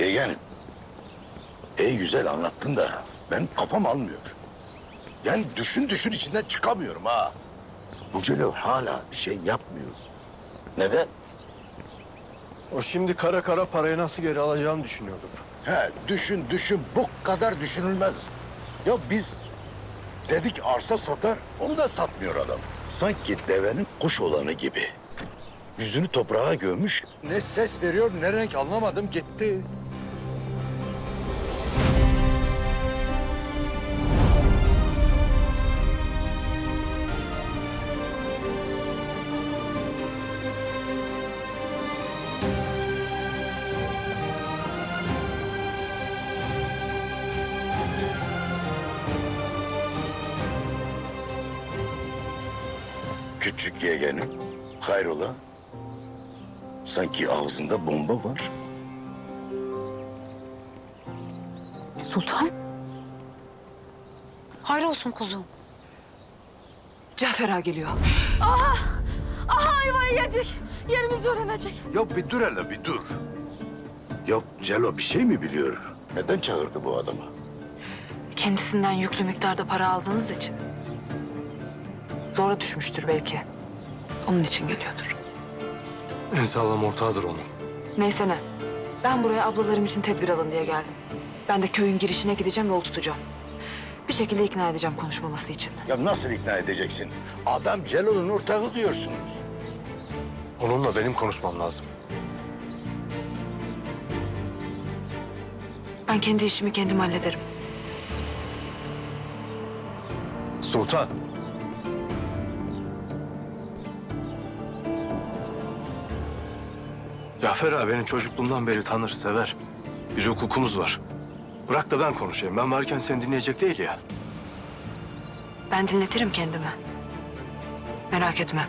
Yeğenim. Ey güzel anlattın da ben kafam almıyor. Yani düşün düşün içinden çıkamıyorum ha. Bu Celal hala bir şey yapmıyor. Neden? O şimdi kara kara parayı nasıl geri alacağını düşünüyordur. He düşün düşün bu kadar düşünülmez. Ya biz dedik arsa satar onu da satmıyor adam. Sanki devenin kuş olanı gibi. Yüzünü toprağa gömmüş. Ne ses veriyor ne renk anlamadım gitti. Küçük yeğenim hayrola? Sanki ağzında bomba var. Sultan. Hayrolsun kuzum. Cafer ağa geliyor. Aha ayvayı yedik. Yerimizi öğrenecek. Ya bir dur hele bir dur. Ya Celo bir şey mi biliyor? Neden çağırdı bu adamı? Kendisinden yüklü miktarda para aldığınız için. Zora düşmüştür belki. Onun için geliyordur. En sağlam ortağıdır onun. Neyse ne. Ben buraya ablalarım için tedbir alın diye geldim. Ben de köyün girişine gideceğim yol tutacağım. Bir şekilde ikna edeceğim konuşmaması için. Ya nasıl ikna edeceksin? Adam Celo'nun ortağı diyorsunuz. Onunla benim konuşmam lazım. Ben kendi işimi kendim hallederim. Sultan. Cafer ağa beni çocukluğumdan beri tanır, sever. Bir hukukumuz var. Bırak da ben konuşayım. Ben varken seni dinleyecek değil ya. Ben dinletirim kendimi. Merak etme.